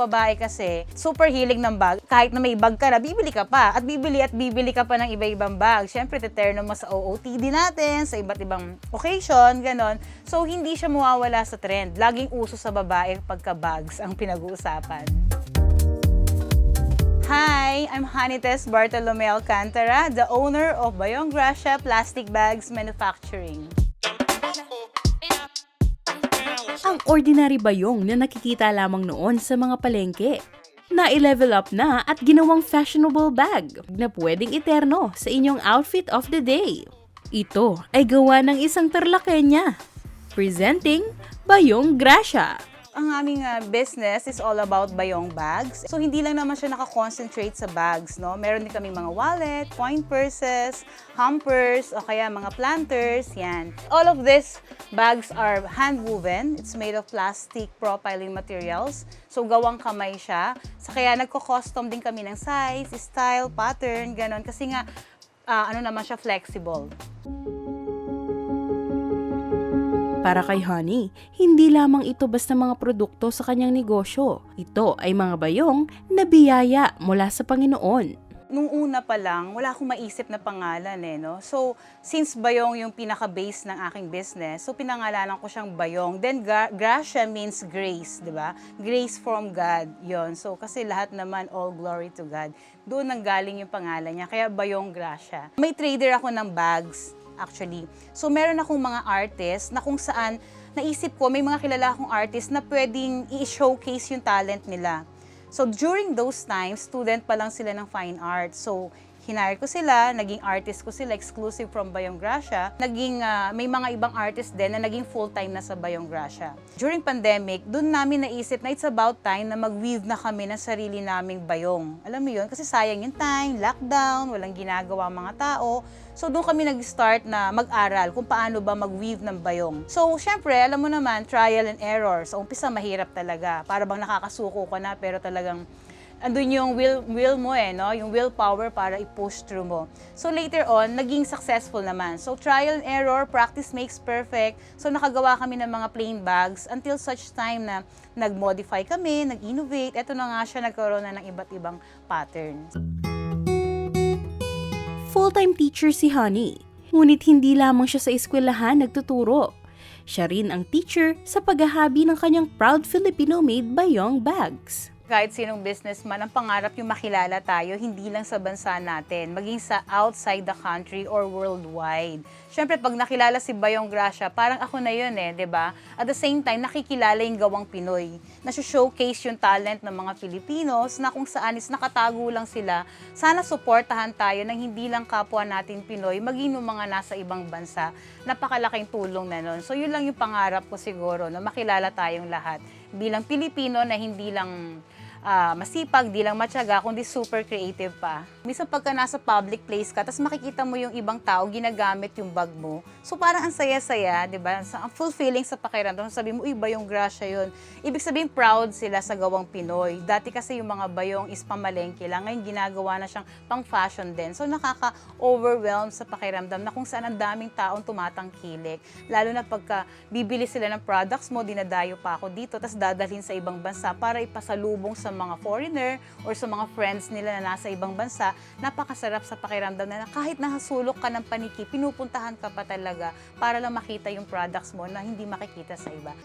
babae kasi, super hilig ng bag. Kahit na may bag ka na, bibili ka pa. At bibili at bibili ka pa ng iba-ibang bag. Siyempre, teterno mo sa OOTD natin, sa iba't ibang occasion, ganon. So, hindi siya mawawala sa trend. Laging uso sa babae pagka-bags ang pinag-uusapan. Hi, I'm Hanites Bartolome Alcantara, the owner of Bayong Gracia Plastic Bags Manufacturing. Ang ordinary bayong na nakikita lamang noon sa mga palengke. Na-level up na at ginawang fashionable bag na pwedeng iterno sa inyong outfit of the day. Ito ay gawa ng isang terlakenya. Presenting Bayong Gracia. Ang aming ah, business is all about bayong bags. So hindi lang naman siya nakakoncentrate sa bags, no? Meron din kaming mga wallet, coin purses, hampers, o kaya mga planters, yan. All of these bags are hand woven. It's made of plastic profiling materials. So gawang kamay siya. So kaya nagko-custom din kami ng size, style, pattern, ganon. Kasi nga, ah, ano naman siya, flexible. Para kay Honey, hindi lamang ito basta mga produkto sa kanyang negosyo. Ito ay mga bayong na biyaya mula sa Panginoon. nung una pa lang, wala akong maisip na pangalan eh, no? So, since Bayong yung pinaka-base ng aking business, so pinangalanan ko siyang Bayong. Then, Gra- Gracia means grace, di ba? Grace from God, yon So, kasi lahat naman, all glory to God. Doon nang galing yung pangalan niya, kaya Bayong Gracia. May trader ako ng bags, actually. So, meron akong mga artist na kung saan, naisip ko, may mga kilala akong artist na pwedeng i-showcase yung talent nila. So during those times, student pa lang sila ng fine art. So hinire ko sila, naging artist ko sila exclusive from Bayong Gracia. Naging ah, may mga ibang artist din na naging full-time na sa Bayong Gracia. During pandemic, doon namin naisip na it's about time na mag-weave na kami ng sarili naming bayong. Alam mo yun? Kasi sayang yung time, lockdown, walang ginagawa mga tao. So doon kami nag-start na mag-aral kung paano ba mag-weave ng bayong. So syempre, alam mo naman, trial and error. Sa umpisa, mahirap talaga. Para bang nakakasuko ka na pero talagang andun yung will, will mo eh, no? Yung willpower para i-push through mo. So later on, naging successful naman. So trial and error, practice makes perfect. So nakagawa kami ng mga plain bags until such time na nag-modify kami, nag-innovate. Ito na nga siya, nagkaroon na ng iba't ibang patterns. Full-time teacher si Honey. Ngunit hindi lamang siya sa eskwelahan nagtuturo. Siya rin ang teacher sa paghahabi ng kanyang proud Filipino-made bayong bags. Kahit sinong businessman, ang pangarap yung makilala tayo, hindi lang sa bansa natin, maging sa outside the country or worldwide. Siyempre, pag nakilala si Bayong Gracia, parang ako na yun eh, di ba? At the same time, nakikilala yung gawang Pinoy. Nasa-showcase yung talent ng mga Filipinos na kung saan is nakatago lang sila. Sana suportahan tayo ng hindi lang kapwa natin Pinoy, maging yung mga nasa ibang bansa. Napakalaking tulong na nun. So, yun lang yung pangarap ko siguro, na makilala tayong lahat bilang Pilipino na hindi lang ah, masipag, di lang matyaga, kundi super creative pa. Minsan pagka nasa public place ka, tapos makikita mo yung ibang tao ginagamit yung bag mo. So parang ang saya-saya, di ba? Ang fulfilling sa pakiramdam. Sabi mo, uy, bayong grasya yun. Ibig sabihin, proud sila sa gawang Pinoy. Dati kasi yung mga bayong is pamalengke lang. Ngayon, ginagawa na siyang pang-fashion din. So nakaka-overwhelm sa pakiramdam na kung saan ang daming taong tumatangkilik. Lalo na pagka bibili sila ng products mo, dinadayo pa ako dito, tapos dadalhin sa ibang bansa para ipasalubong sa mga foreigner or sa mga friends nila na nasa ibang bansa, napakasarap sa pakiramdam na kahit nahasulok ka ng paniki, pinupuntahan ka pa talaga para lang makita yung products mo na hindi makikita sa iba.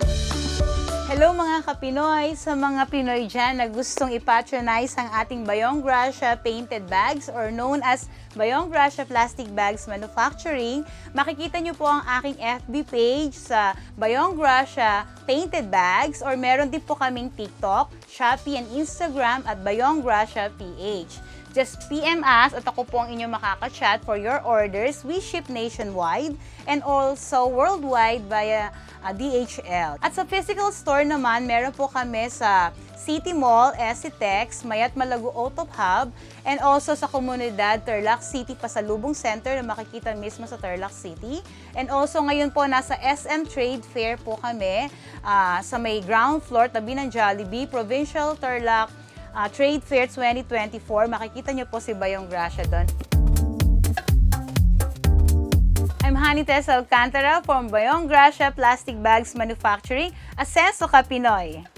Hello mga kapinoy! Sa mga Pinoy dyan na gustong ipatronize ang ating Bayong Gracia painted bags or known as Bayong Gracia Plastic Bags Manufacturing, makikita nyo po ang aking FB page sa Bayong Gracia Painted Bags or meron din po kaming TikTok, Shopee, and Instagram at Bayong Gracia PH. Just PM us at ako po ang inyong makaka-chat for your orders. We ship nationwide and also worldwide via uh, DHL. At sa physical store naman, meron po kami sa City Mall, SCTEX, Mayat Malago Auto Hub, and also sa komunidad Tarlac City Pasalubong Center na makikita mismo sa Tarlac City. And also ngayon po nasa SM Trade Fair po kami ah, sa may ground floor tabi ng Jollibee, Provincial Tarlac ah, Trade Fair 2024. Makikita niyo po si Bayong Gracia doon. I'm Honey Tess Alcantara from Bayong Gracia Plastic Bags Manufacturing, Asenso Ka Pinoy.